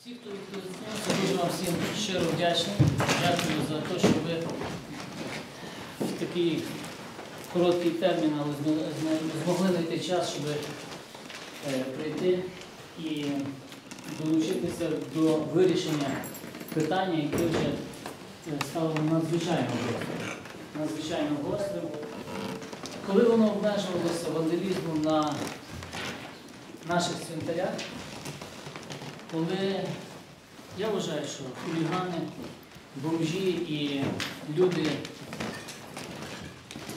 Всі, хто відповідає, дуже вам всім щиро вдячний. Дякую за те, що ви в такий короткий термін, але змо- змо- змогли знайти час, щоб е, прийти і долучитися до вирішення питання, яке вже е, стало надзвичайно гострим. Надзвичайно гострим. Коли воно обмежувалося вандалізмом на наших цвинтарях, коли я вважаю, що хулігани, бомжі і люди,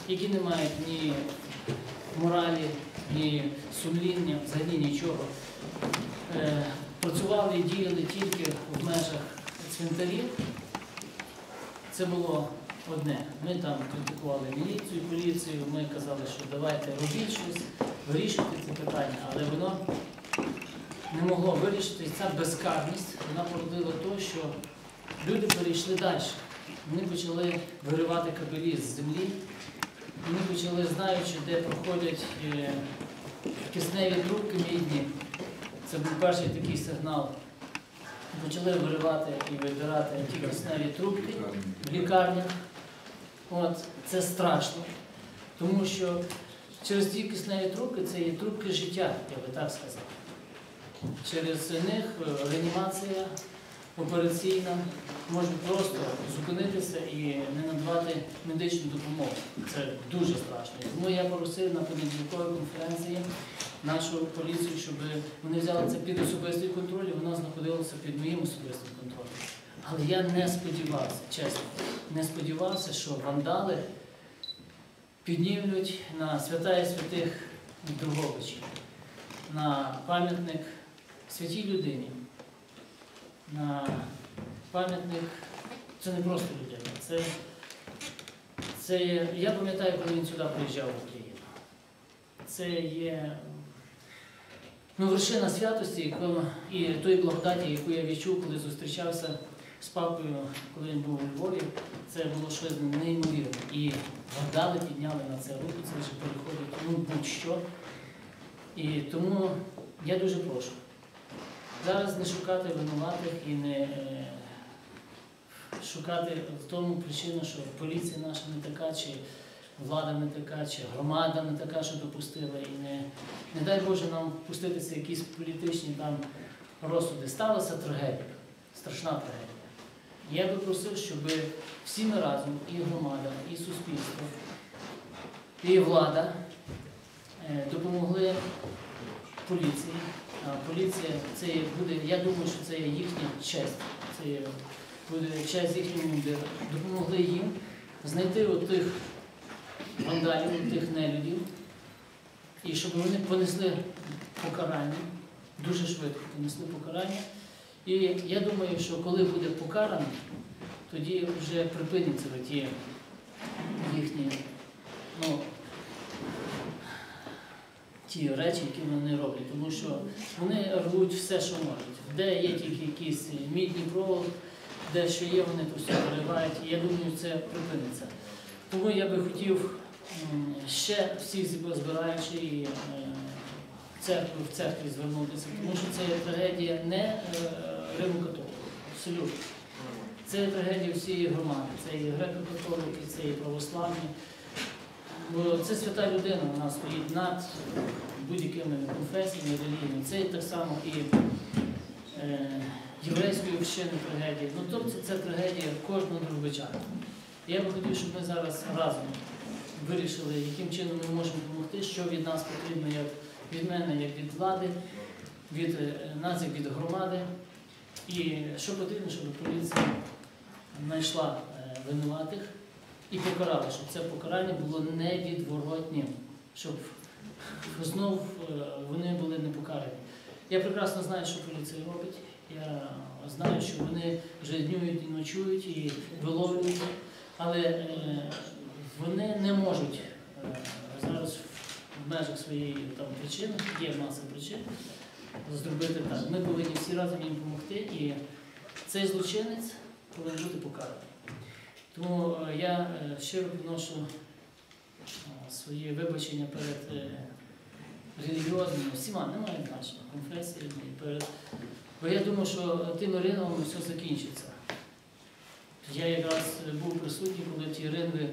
які не мають ні моралі, ні сумління, взагалі нічого, е, працювали і діяли тільки в межах цвинтарів, це було одне. Ми там критикували міліцію, поліцію, ми казали, що давайте робіть щось, вирішуйте це питання, але воно не могло вирішити. І ця безкарність вона породила те, що люди перейшли далі. Вони почали виривати кабелі з землі, вони почали, знаючи, де проходять е, кисневі трубки мідні. Це був перший такий сигнал. Почали виривати і вибирати ті кисневі трубки в лікарнях. От, це страшно, тому що через ті кисневі трубки це є трубки життя, я би так сказав. Через них е, реанімація операційна може просто зупинитися і не надавати медичну допомогу. Це дуже страшно. Тому я просив на понеділковій конференції нашу поліцію, щоб вони взяли це під особистий контроль, і воно знаходилося під моїм особистим контролем. Але я не сподівався, чесно, не сподівався, що вандали піднімлють на святая святих Друговичів, на пам'ятник святій людині, на пам'ятник, це не просто людина, це, це є, я пам'ятаю, коли він сюди приїжджав в Україну. Це є ну, вершина святості і тої благодаті, яку я відчув, коли зустрічався з папою, коли він був у Львові. Це було щось неймовірне. І вандали підняли на це руку, це вже переходить ну, будь-що. І тому я дуже прошу зараз не шукати винуватих і не е, шукати в тому причину, що поліція наша не така, чи влада не така, чи громада не така, що допустила. І не, не дай Боже нам впуститися якісь політичні там розсуди. Сталася трагедія, страшна трагедія. Я би просив, щоб всі ми разом, і громада, і суспільство, і влада е, допомогли поліції. Поліція це буде, я думаю, що це їхня честь. Це буде честь їхньому. Допомогли їм знайти отих вандалів, тих нелюдів, і щоб вони понесли покарання, дуже швидко понесли покарання. І я думаю, що коли буде покараний, тоді вже припиняться ті їхні ну, ті речі, які вони роблять, тому що вони рвуть все, що можуть. Де є тільки якісь мідні провод, де що є, вони то все виривають. І я думаю, це припиниться. Тому я би хотів ще всіх збираючи і е, церкву в церкві звернутися, тому що це є трагедія не е, Риму-католику, абсолютно. Це є трагедія всієї громади, це і греко-католики, це і православні. Бо це свята людина, вона стоїть над будь-якими конфесіями, релігіями. Це так само і е, єврейської общини трагедії. Ну тобто це трагедія кожного другобичана. Я би хотів, щоб ми зараз разом вирішили, яким чином ми можемо допомогти, що від нас потрібно, як від мене, як від влади, від е, нас, як від громади. І що потрібно, щоб поліція знайшла е, винуватих і покарала, щоб це покарання було невідворотнім, щоб знов е, вони були не покарані. Я прекрасно знаю, що поліція робить. Я знаю, що вони вже днюють і ночують і виловлюють, але е, вони не можуть е, зараз в межах своєї там причини, є маса причин, зробити так. Ми повинні всі разом їм допомогти, і цей злочинець повинен бути покараний. Тому е, я е, щиро приношу е, свої вибачення перед релігіозними, всіма, немає значення, конфесії. перед- Бо я думаю, що тими ринами все закінчиться. Я якраз був присутній, коли ті ринги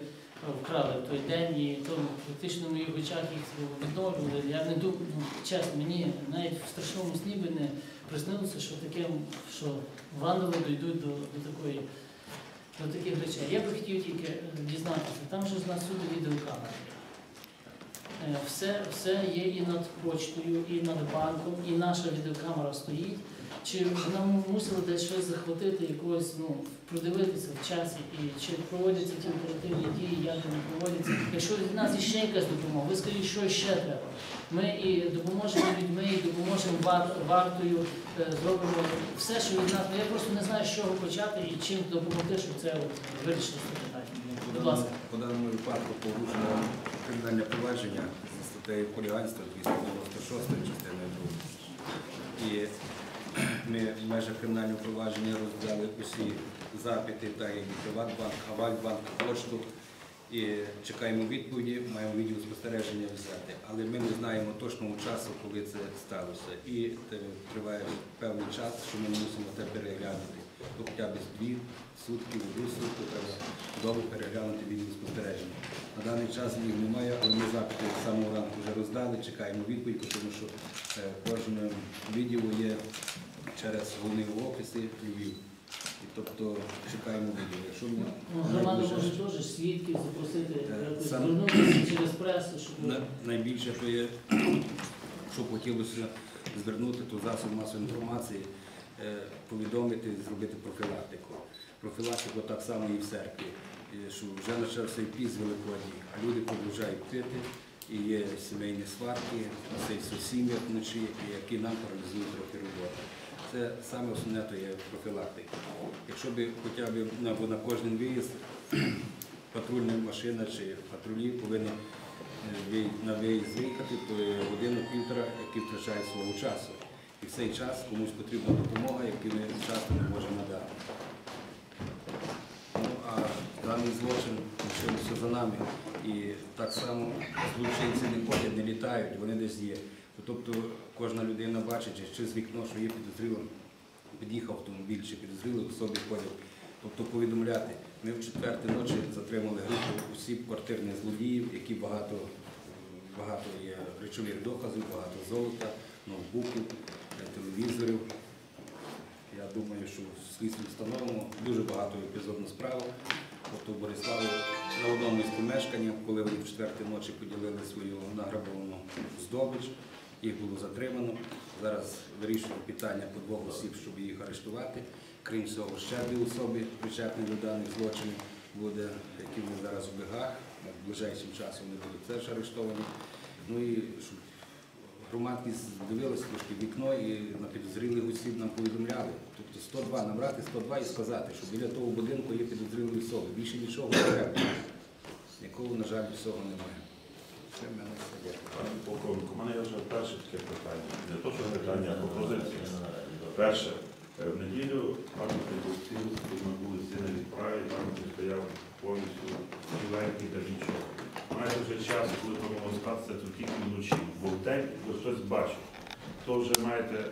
вкрали в той день, і то фактично в моїх очах їх відновлювали. Я не думаю, ну, чесно, мені навіть в страшному сні не приснилося, що таке, що вандали дійдуть до, до такої. До таких речей. Я би хотів тільки е, дізнатися, там же ж на суду відеокамери. Е, Все, все є і над почтою, і над банком, і наша відеокамера стоїть. Чи нам мусили десь щось захватити, якогось, ну, продивитися в часі, і чи проводяться ті оперативні дії, як вони проводяться. Якщо від нас іще якась допомога, ви скажіть, що ще треба. Ми і допоможемо людьми, і допоможемо вар- вартою, е, зробимо все, що від нас. Ну, Я просто не знаю, з чого почати і чим допомогти, щоб це вирішити це питання. Будь ласка. По даному випадку порушено кримінальне провадження за статтею хуліганства 296 частиною 2. І ми в межах кримінального провадження роздали усі запити, так як і Приватбанк, Авальбанк, пошту. І чекаємо відповіді, маємо відео спостереження взяти. Але ми не знаємо точного часу, коли це сталося. І триває певний час, що ми мусимо це переглянути. То хоча б дві сутки, одну сутку треба довго переглянути відеоспостереження. На даний час їх немає, але ми запити з самого ранку вже роздали, чекаємо відповідь, тому що е, кожне відео є через головний офіси Львів. І тобто чекаємо відео. Якщо ми Ну, громада може теж свідків запросити, Е, якось сам- звернутися через пресу, щоб На- Найбільше, що є, що хотілося звернути, то засоб масової інформації, повідомити, зробити профілактику. Профілактику так само і в церкві, е, що вже почався і піс Великодній, а люди продовжують пити, і є сімейні сварки, це сім'я вночі, які нам паралізують трохи роботу. Це саме основне то є профілактика. Якщо б хоча б на, на кожен виїзд патрульна машина чи патрулі повинні е, на виїзд виїхати, то годину-півтора, які втрачають свого часу. Цей час комусь потрібна допомога, яку ми часто не можемо надати. Ну, а даний злочин лишився за нами. І так само злочинці не ходять, не літають, вони десь є. Тобто кожна людина бачить, чи з вікно, що є підозрілим, під'їхав автомобіль чи підозрілий особі ходять. Тобто повідомляти. Ми в четвертій ночі затримали групу осіб квартирних злодіїв, які багато, багато є речових доказів, багато золота, ноутбуків, телевізорів. Я думаю, що в слідстві встановимо дуже багато епізодних справ. Тобто Бориславі на одному із помешкань, коли вони в четвертій ночі поділили свою награбовану здобич, їх було затримано. Зараз вирішуємо питання по двох осіб, щоб їх арештувати. Крім цього, ще дві особи, причетні до даних злочинів, буде, які вони зараз в бігах. Ближайшим часом вони будуть теж арештовані. Ну і щоб громадськість дивилася трошки вікно і на підозрілих осіб нам повідомляли. Тобто 102, набрати 102 і сказати, що біля того будинку є підозрілі особи. Більше нічого не треба. Якого, на жаль, цього немає. Це в мене все. Пане полковнику, у мене є вже перше таке питання. Не то, що питання, а пропозиція. Перше, е, в неділю тут на вулиці на відправі, пам'ятник стояв повністю ціленький та нічого. Маєте вже час, коли могло статися, то тільки вночі. Бо в день ви хтось бачив. То вже маєте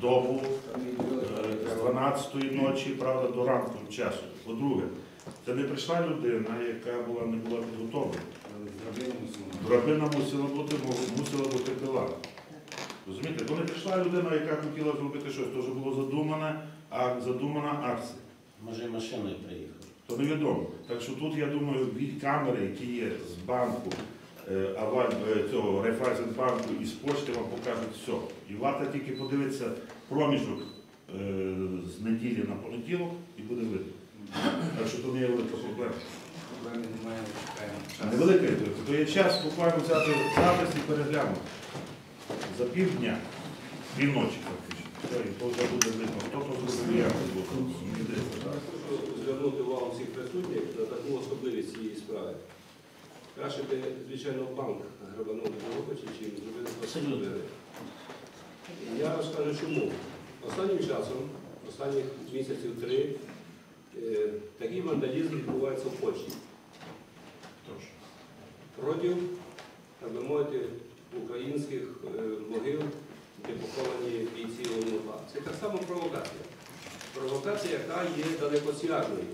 добу е, з 12-ї ночі, правда, до ранку часу. По-друге, це не прийшла людина, яка була, не була підготовлена. Драбина мусила бути, мусила бути пила. Розумієте, не прийшла людина, яка хотіла зробити щось, то вже було задумане, а задумана акція. Може, і машиною приїхав. То невідомо. Так що тут, я думаю, від камери, які є з банку, е, Аваль, е, цього Райфайзенбанку і з почти вам покажуть все. І варто тільки подивитися проміжок е, з неділі на понеділок і буде видно. Так що то не є велика проблема. Проблеми немає, чекаємо невелика то є час буквально взяти запис і переглянути. За півдня, півночі фактично. Все, і то вже буде видно, хто то зробив, як Хочу звернути увагу всіх присутніх на таку особливість цієї справи. Краще би, звичайно, банк грабанув Дрогобичі, чим зробили Абсолютно. Я розкажу чому. Останнім часом, останніх місяців три, е, такий вандалізм відбувається в Польщі. Тож. Так би мовити, українських е, могил, де поховані бійці ОНУ. Це так само провокація. Провокація, яка є далекосяжною.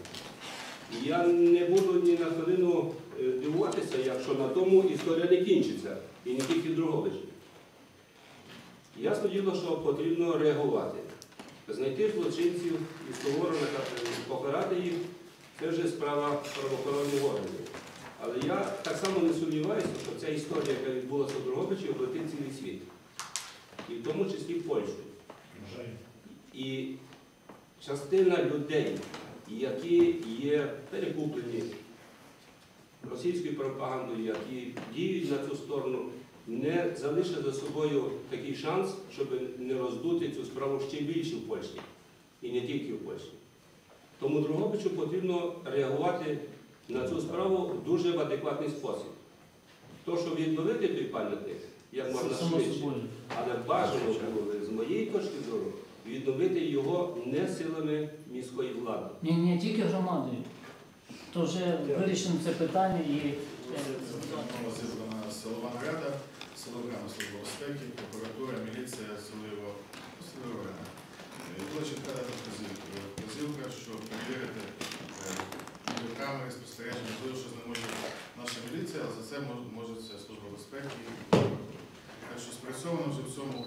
Я не буду ні на хвилину е, дивуватися, якщо на тому історія не кінчиться, і не тільки в Дрогобичі. Ясно діло, що потрібно реагувати. Знайти злочинців і суворо наказати, покарати їх це вже справа правоохоронних органів. Але я так само не сумніваюся, що ця історія, яка відбулася в Дрогобичі, облетить цілий світ. І в тому числі Польщу. І частина людей, які є перекуплені російською пропагандою, які діють на цю сторону, не залишать за собою такий шанс, щоб не роздути цю справу ще більше в Польщі. І не тільки в Польщі. Тому Другобичу потрібно реагувати на цю справу дуже в адекватний спосіб. То, що відновити той пам'ятник, як можна швидше, але бажано було, з моєї точки зору, відновити його не силами міської влади. Ні, не тільки громадою. То вже вирішимо це питання і зібрана силова наряда, силова служба безпеки, прокуратура, міліція, силова силова рада. Була чітка вказівка, що перевірити камери, спостереження, можливо, що не може наша міліція, але за це може, може це служба безпеки. Так що спрацьовано вже в цьому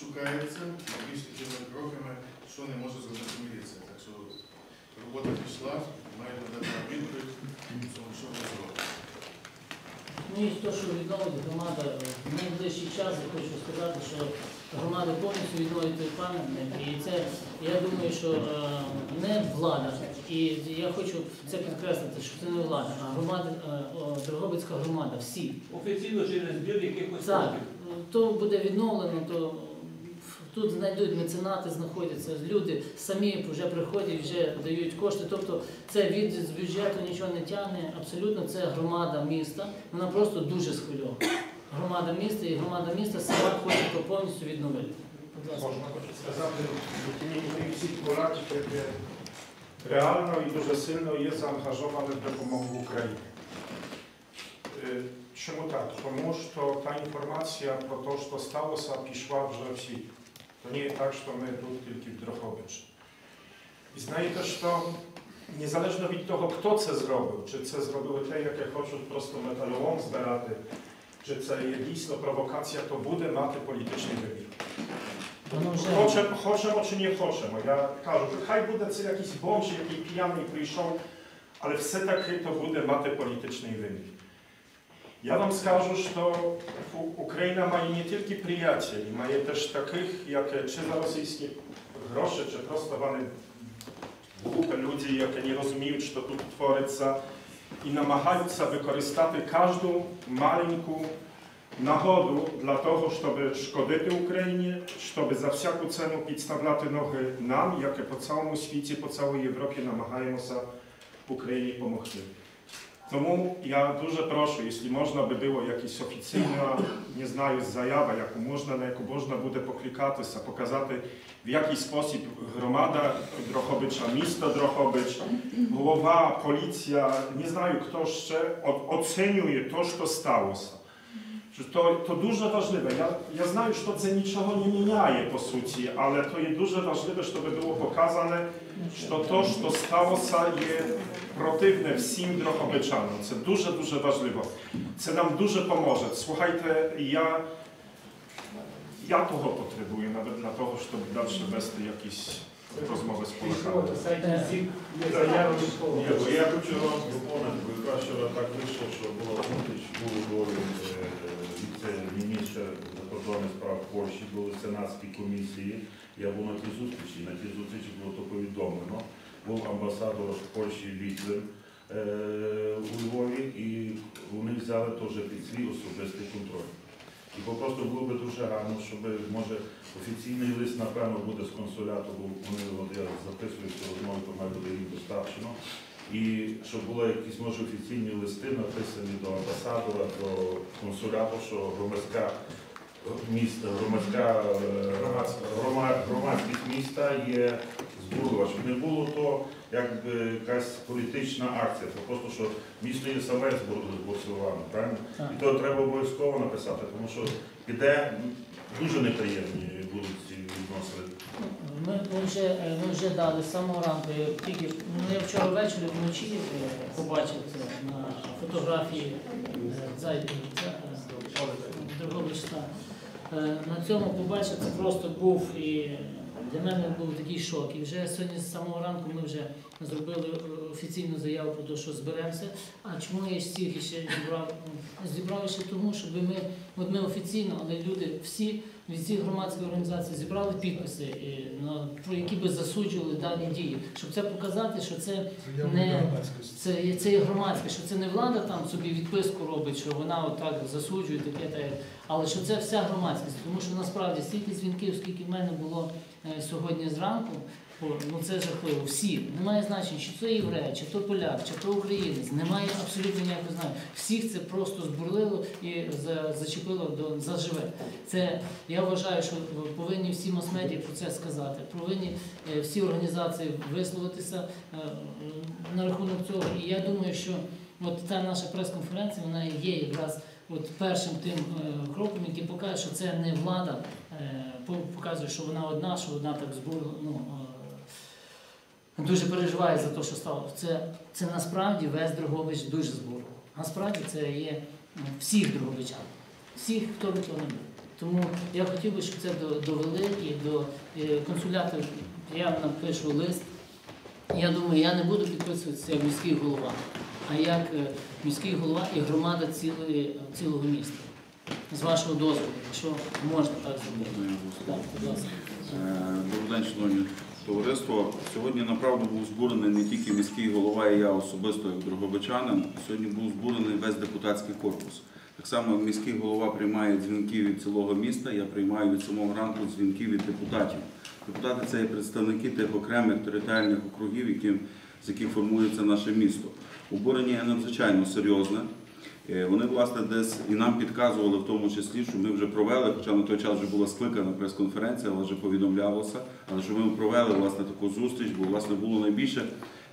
шукається більш такими кроками, що не може зробити міліція. Так що робота пішла, має дати відповідь, що ми зробимо. Ну і те, що відновить громада в найближчий час, я хочу сказати, що громада повністю відновить той пам'ятник. І це, я думаю, що е, не влада. І я хочу це підкреслити, що це не влада, а громада, е, Дрогобицька громада, всі. Офіційно через збір якихось Так, то буде відновлено, то тут знайдуть меценати, знаходяться люди самі вже приходять, вже дають кошти. Тобто це від з бюджету нічого не тягне. Абсолютно це громада міста. Вона просто дуже схвильована. Громада міста і громада міста сама хоче повністю відновити. Можна хочу сказати, в тімі всіх Поляків, реально і дуже сильно є заангажовані в допомогу Україні. Е, Чому так? Тому що та інформація про те, що сталося, пішла вже в світ. To nie jest tak, що ми тут тільки в Дроховичі. І знаєте, що незалежно від того, хто це зробив, чи це зробили те, яке хочуть просто металолом збирати, чи це є дійсно провокація, то буде мати політичний вибір. Воно вже Хочемо, хочемо чи не хочемо. Я кажу, що хай буде це якийсь бомж, який п'яний прийшов, але все-таки то буде мати політичний вибір. Я вам скажу, що У- Україна має не тільки приятелів, має теж таких, як чи за російські гроші, чи просто вони глупі люди, які не розуміють, що тут твориться, і намагаються використати кожну маленьку нагоду для того, щоб шкодити Україні, щоб за всяку ціну підставляти ноги нам, як і по цілому світі, по цілій Європі намагаємося Україні допомогти. Тому я дуже прошу, якщо можна би було якась офіційна, не знаю, заява, яку можна, на яку можна буде покликатися, показати, в який спосіб громада Дрохобича, місто Дрохобич, голова, поліція, не знаю, хто ще о- оцінює те, що сталося. Що То, то дуже важливе. Я, я знаю, що це нічого не міняє по суті, але то є дуже важливе, щоб було показане, що то, що сталося, є противне всім дрохобичанам. Це дуже-дуже важливо. Це нам дуже поможе. Słuchajcie, я, я того потребую навіть для того, щоб далі вести якісь розмови з поляками. Я хочу вам доповнити, бо якраз вчора так вийшло, що була зустріч, був говорив віце-міністр закордонних справ Польщі, були сенатські комісії. Я був на тій зустрічі, на тій зустрічі було то повідомлено. Був амбасадор Польщі Літвин е, у Львові, і вони взяли теж під свій особистий контроль. І попросту було би дуже гарно, щоб може офіційний лист, напевно, буде з консуляту, бо вони от я записую цю розмову, то має буде їм доставчено. І щоб були якісь може офіційні листи написані до амбасадора, до консуляту, що громадська міста, громадська е, громадськість міста є збурлива, щоб не було то якби якась політична акція. Це просто що місто є саме збурсоване, правильно? Так. І то треба обов'язково написати, тому що піде дуже неприємні будуть ці відносини. Ми, ми, вже, е, ми вже дали з самого ранку, я тільки ну, я вчора ввечері вночі е, побачив це на фотографії е, Зайди, це, Дрогобич, так. Е, На цьому побачив, це просто був і для мене був такий шок. І вже сьогодні з самого ранку ми вже зробили е, офіційну заяву про те, що зберемося. А чому я стільки ще зібрав? Зібрав ще тому, щоб ми, от ми офіційно, але люди всі від цих громадських організацій зібрали підписи, е, про які би засуджували дані дії, щоб це показати, що це не це, це є громадське, що це не влада там собі відписку робить, що вона отак засуджує таке, та але що це вся громадськість. Тому що насправді стільки дзвінків, скільки в мене було сьогодні зранку. Ну це жахливо. Всі немає значення, чи це єврей, чи то поляк, чи то українець. Немає абсолютно ніякого знання. Всіх це просто збурлило і зачепило до заживе. Це я вважаю, що повинні всі мас-медіа про це сказати. Повинні е, всі організації висловитися е, на рахунок цього. І я думаю, що от та наша прес-конференція вона є якраз от першим тим е, кроком, який покаже, що це не влада, е, показує, що вона одна, що вона так збурила. Ну, е, дуже переживає за те, що сталося. Це, це насправді весь Дрогобич дуже збурив. Насправді це є ну, всіх Дрогобичан, всіх, хто би то не був. Тому я хотів би, щоб це довели і до е, консулятів. Я напишу лист. Я думаю, я не буду підписуватися як міський голова, а як е, міський голова і громада цілої, цілого міста. З вашого дозволу, якщо можна так зробити. Так, будь ласка. Е, Добрий день, шановні товариство. Сьогодні направду був збурений не тільки міський голова і я особисто як дрогобичанин. Сьогодні був збурений весь депутатський корпус. Так само міський голова приймає дзвінки від цілого міста, я приймаю від самого ранку дзвінки від депутатів. Депутати це є представники тих окремих територіальних округів, з яких формується наше місто. Обурення є надзвичайно серйозне. Е, Вони, власне, десь і нам підказували в тому числі, що ми вже провели, хоча на той час вже була скликана прес-конференція, але вже повідомлялося, але що ми провели власне таку зустріч, бо власне було найбільше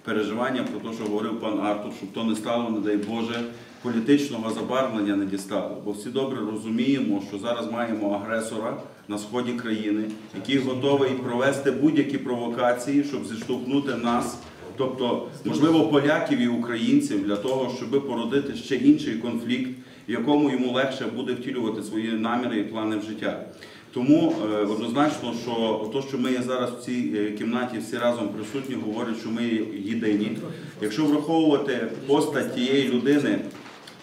переживання про те, що говорив пан Артур, щоб то не стало, не дай Боже, політичного забарвлення не дістало. Бо всі добре розуміємо, що зараз маємо агресора на сході країни, який готовий провести будь-які провокації, щоб зіштовхнути нас тобто, можливо, поляків і українців для того, щоб породити ще інший конфлікт, в якому йому легше буде втілювати свої наміри і плани в життя. Тому е, однозначно, що те, що ми є зараз в цій е, кімнаті всі разом присутні, говорять, що ми єдині. Якщо враховувати постать тієї людини,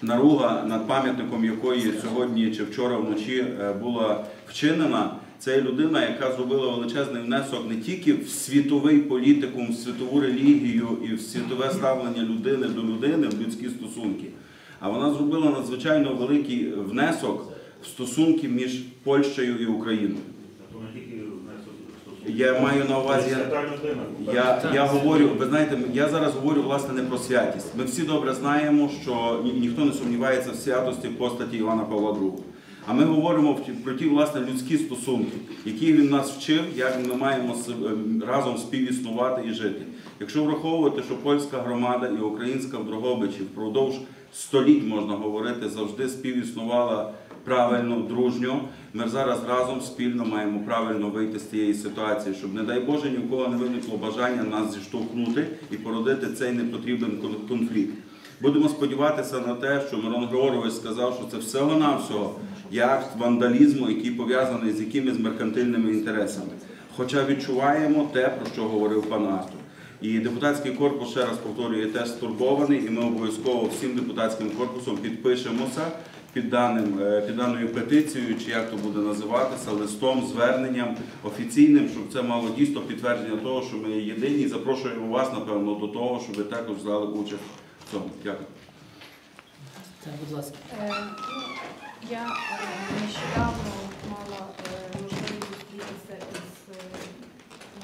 наруга над пам'ятником якої сьогодні чи вчора вночі е, була вчинена, це людина, яка зробила величезний внесок не тільки в світовий політикум, в світову релігію і в світове ставлення людини до людини, в людські стосунки, а вона зробила надзвичайно великий внесок в стосунки між Польщею і Україною. Я маю на увазі. Я, я говорю, ви знаєте, я зараз говорю власне не про святість. Ми всі добре знаємо, що ні- ніхто не сумнівається в святості постаті Івана Павла II. А ми говоримо про ті власне людські стосунки, які він нас вчив, як ми маємо ем, разом співіснувати і жити. Якщо враховувати, що польська громада і українська в Дрогобичі впродовж століть можна говорити, завжди співіснувала правильно, дружньо. Ми зараз разом спільно маємо правильно вийти з цієї ситуації, щоб, не дай Боже, ні у кого не виникло бажання нас зіштовхнути і породити цей непотрібний конфлікт. Будемо сподіватися на те, що Мирон Григорович сказав, що це всього-навсього акт вандалізму, який пов'язаний з якимись меркантильними інтересами. Хоча відчуваємо те, про що говорив пан Артур. І депутатський корпус, ще раз повторюю, теж стурбований, і ми обов'язково всім депутатським корпусом підпишемося під, даним, е, під даною петицією, чи як то буде називатися, листом, зверненням офіційним, щоб це мало дійсно підтвердження того, що ми єдині. І запрошуємо вас, напевно, до того, щоб ви також взяли участь в цьому. Дякую. Так, будь ласка. Я е, нещодавно мала е, можливість зустрітися із е,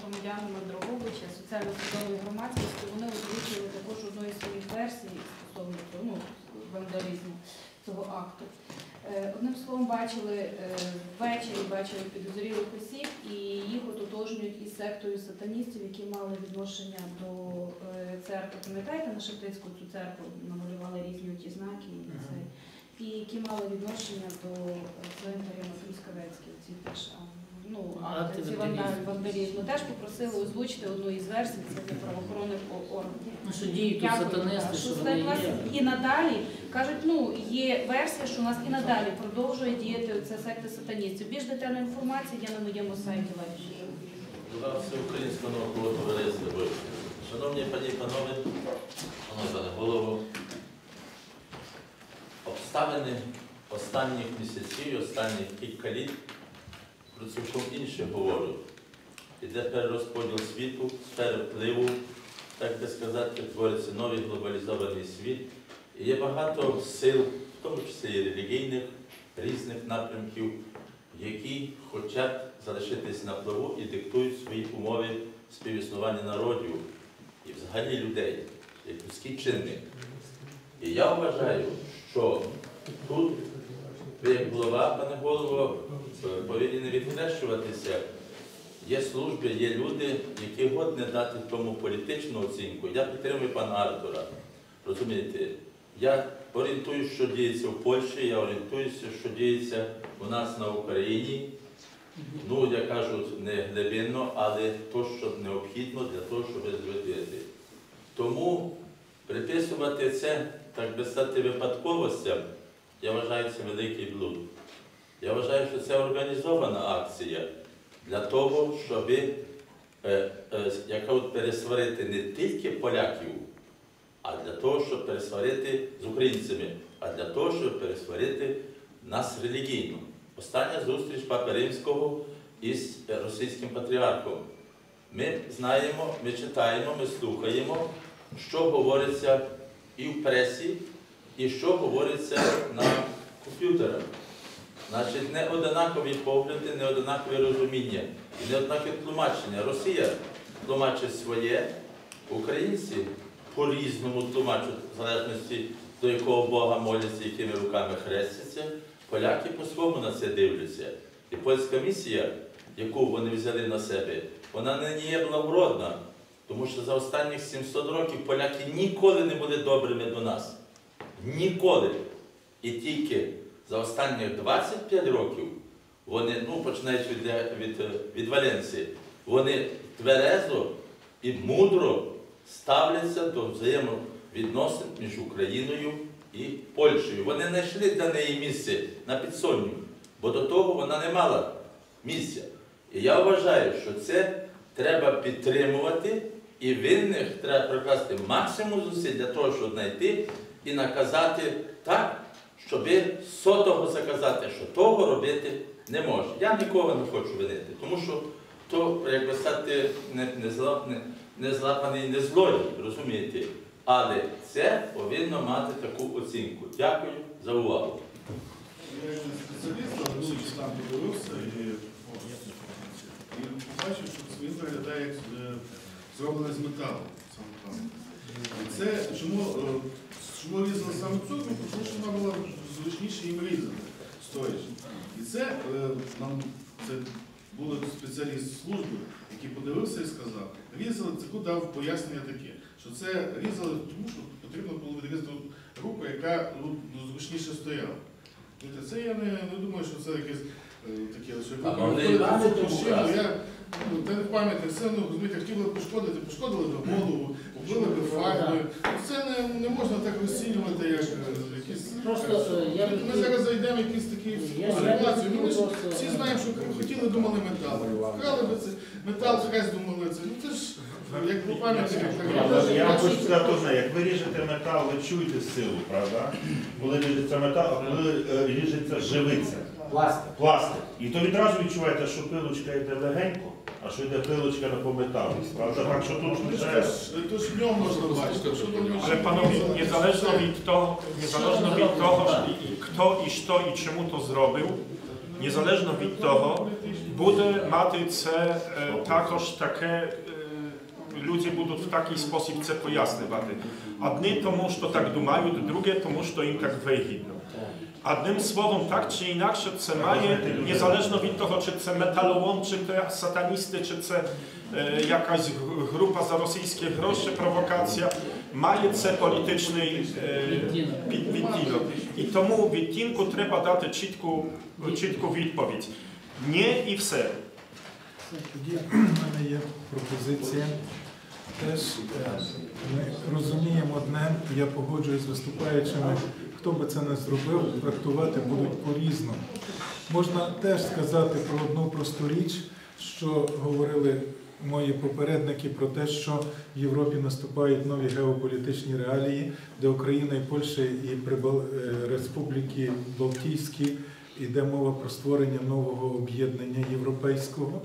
громадянами Дрогобича, соціально-судової громадськості. Вони озвучили також одну із своїх версій стосовно ну, вандалізму цього акту. Одним словом, бачили ввечері, бачили підозрілих осіб і їх ототожнюють із сектою сатаністів, які мали відношення до церкви. Пам'ятаєте, на Шептицьку цю церкву намалювали різні ті знаки і це. І які мали відношення до цвинтаря на Трускавецькій, ці теж ну, А, а, ти ці вандалізм. Ми теж попросили озвучити одну із версій, це для правоохоронних органів. Ну, що діють тут сатанисти, Що вони є. і надалі кажуть, ну є версія, що у нас і надалі продовжує діяти ця секта сатаністів. Більш детальна інформація є на моєму сайті Лайфі. Була всеукраїнського наукового товариства. Шановні пані і панове, голово, обставини останніх місяців, останніх кілька літ про цілком інше говорять. Іде перерозподіл світу, сфери впливу, так би сказати, твориться новий глобалізований світ. І є багато сил, в тому числі і релігійних, різних напрямків, які хочуть залишитись на плаву і диктують свої умови співіснування народів і взагалі людей, як людський чинник. І я вважаю, що тут ви як голова, пане голово, повинні не відхрещуватися. Є служби, є люди, які годні дати тому політичну оцінку. Я підтримую пана Артура. Розумієте, я орієнтуюся, що діється в Польщі, я орієнтуюся, що діється у нас на Україні. Ну, я кажу, не глибинно, але то, що необхідно для того, щоб розвитити. Тому приписувати це, так би сказати, випадковостям, я вважаю, це великий блуд. Я вважаю, що це організована акція для того, щоб е, е, яка от пересварити не тільки поляків, а для того, щоб пересварити з українцями, а для того, щоб пересварити нас релігійно. Остання зустріч Папи Римського із російським патріархом. Ми знаємо, ми читаємо, ми слухаємо, що говориться і в пресі, і що говориться на комп'ютерах. Значить, не однакові погляди, не однакові розуміння і не однакові тлумачення. Росія тлумачить своє, українці по-різному тлумачать, в залежності до якого Бога моляться, якими руками хрестяться. Поляки по-своєму на це дивляться. І польська місія, яку вони взяли на себе, вона не є благородна, тому що за останніх 700 років поляки ніколи не були добрими до нас. Ніколи. І тільки за останні 25 років вони, ну починаючи від, від, від Валенції, вони тверезо і мудро ставляться до взаємовідносин між Україною і Польщею. Вони знайшли для неї місце на підсонню, бо до того вона не мала місця. І я вважаю, що це треба підтримувати, і винних треба прикласти максимум зусиль для того, щоб знайти і наказати так, щоб сотого заказати, що того робити не може. Я нікого не хочу винити, тому що то, як би сказати, не, не, зла, не, не злапаний не злодій, розумієте? Але це повинно мати таку оцінку. Дякую за увагу. Я спеціаліст, але ну, там подивився і побачив, що він виглядає як е, зроблений з металу. І це чому, е, чому різали саме цю групу? Тому що вона була зручніше їм різати, стоячи. І це е, нам це були спеціаліст служби, який подивився і сказав, різали, це дав пояснення таке, що це різали тому, що потрібно було відрізати руку, яка ну, зручніше стояла. Це я не, не думаю, що це якесь е, таке, що я та не пам'ятник, все, ну, розумієте, хотіли пошкодити, пошкодили би голову, побили би фарбою. Ну, Це не, не можна так розцінювати, як е, якісь. Просто, е, я Ми хотів- зараз зайдемо в якісь такі Я ситуації. Ну, ми ж просто- всі знаємо, що хотіли, думали метал. Вкрали би це, метал, хрест думали це. Ну це ж як по пам'яті. Я, я вам хочу сказати одне, як ви ріжете метал, ви чуєте силу, правда? Коли ріжеться метал, а коли е, ріжеться живиця. Пластик. Пластик. І то відразу відчуваєте, що пилочка йде легенько, а що йде пилочка не по металу. Правда? Так що тут вже... То ж в ньому можна бачити. Що там Ale panowie, niezależnie od того, niezależnie od того, kto i що і чому то зробив, незалежно від того, буде мати це е, також таке, е, люди будуть в такий спосіб це пояснювати. Одні тому, що так думають, друге тому, що їм так вигідно. Одним словом, так чи інакше, це має, незалежно від того, чи це металолом, чи це сатаністи, чи це е, якась г- група за російські гроші, провокація, має це політичний е, Відтінок. під- відтінок. І тому відтінку треба дати чітку, чітку відповідь. Ні і все. Тоді в мене є пропозиція. Теж е, ми розуміємо одне, я погоджуюсь з виступаючими, хто би це не зробив, трактувати будуть по-різному. Можна теж сказати про одну просту річ, що говорили мої попередники про те, що в Європі наступають нові геополітичні реалії, де Україна і Польща і е, Республіки Балтійські йде мова про створення нового об'єднання європейського.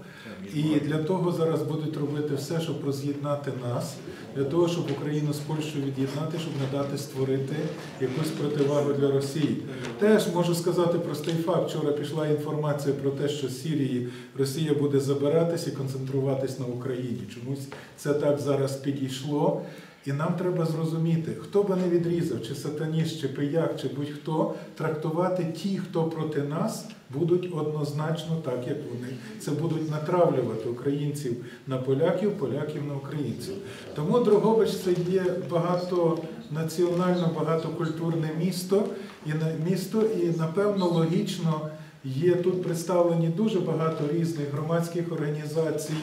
І для того зараз будуть робити все, щоб роз'єднати нас, для того, щоб Україну з Польщею від'єднати, щоб не дати створити якусь противагу для Росії. Теж можу сказати простий факт. Вчора пішла інформація про те, що з Сірії Росія буде забиратись і концентруватись на Україні. Чомусь це так зараз підійшло. І нам треба зрозуміти, хто би не відрізав, чи сатаніст, чи пияк, чи будь-хто, трактувати ті, хто проти нас, будуть однозначно так, як вони. Це будуть натравлювати українців на поляків, поляків на українців. Тому Дрогобич це є багатонаціонально, багатокультурне місто, і місто, і напевно логічно є тут представлені дуже багато різних громадських організацій,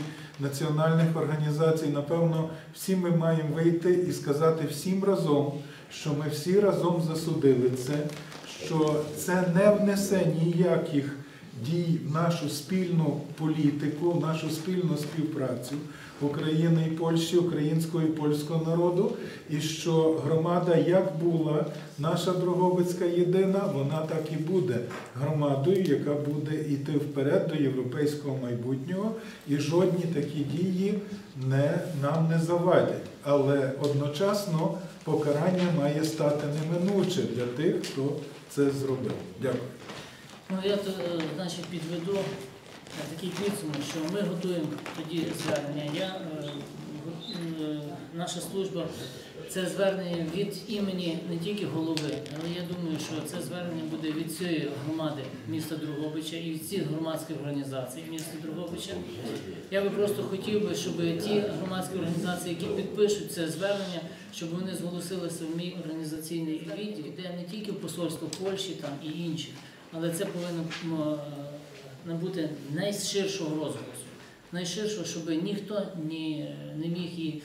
національних організацій. Напевно, всі ми маємо вийти і сказати всім разом, що ми всі разом засудили це, що це не внесе ніяких дій в нашу спільну політику, в нашу спільну співпрацю України і Польщі, українського і польського народу, і що громада як була наша Дрогобицька єдина, вона так і буде громадою, яка буде йти вперед до європейського майбутнього, і жодні такі дії не, нам не завадять. Але одночасно покарання має стати неминуче для тих, хто це зробив. Дякую. Ну, я значить, підведу такий підсумок, що ми готуємо тоді звернення. Я, е, е, наша служба це звернення від імені не тільки голови, але я думаю, що це звернення буде від цієї громади міста Другобича і від всіх громадських організацій міста Другобича. Я би просто хотів би, щоб ті громадські організації, які підпишуть це звернення, щоб вони зголосилися в мій організаційний відділ, де не тільки посольство Польщі там і інші, але це повинно е, набути найширшого розголосу. Найширшого, щоб ніхто ні, не міг і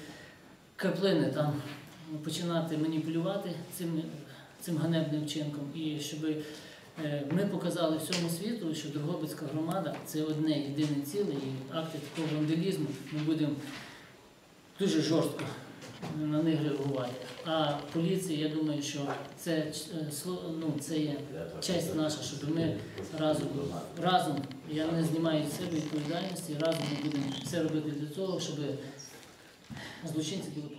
краплини там починати маніпулювати цим, цим ганебним вчинком. І щоб е, ми показали всьому світу, що Дрогобицька громада це одне єдине ціле, і акти такого вандалізму ми будемо дуже жорстко на них реагувати. А поліція, я думаю, що це, е, ну, це є честь наша, щоб ми разом, разом, я не знімаю з себе відповідальності, разом ми будемо все робити для того, щоб злочинці були.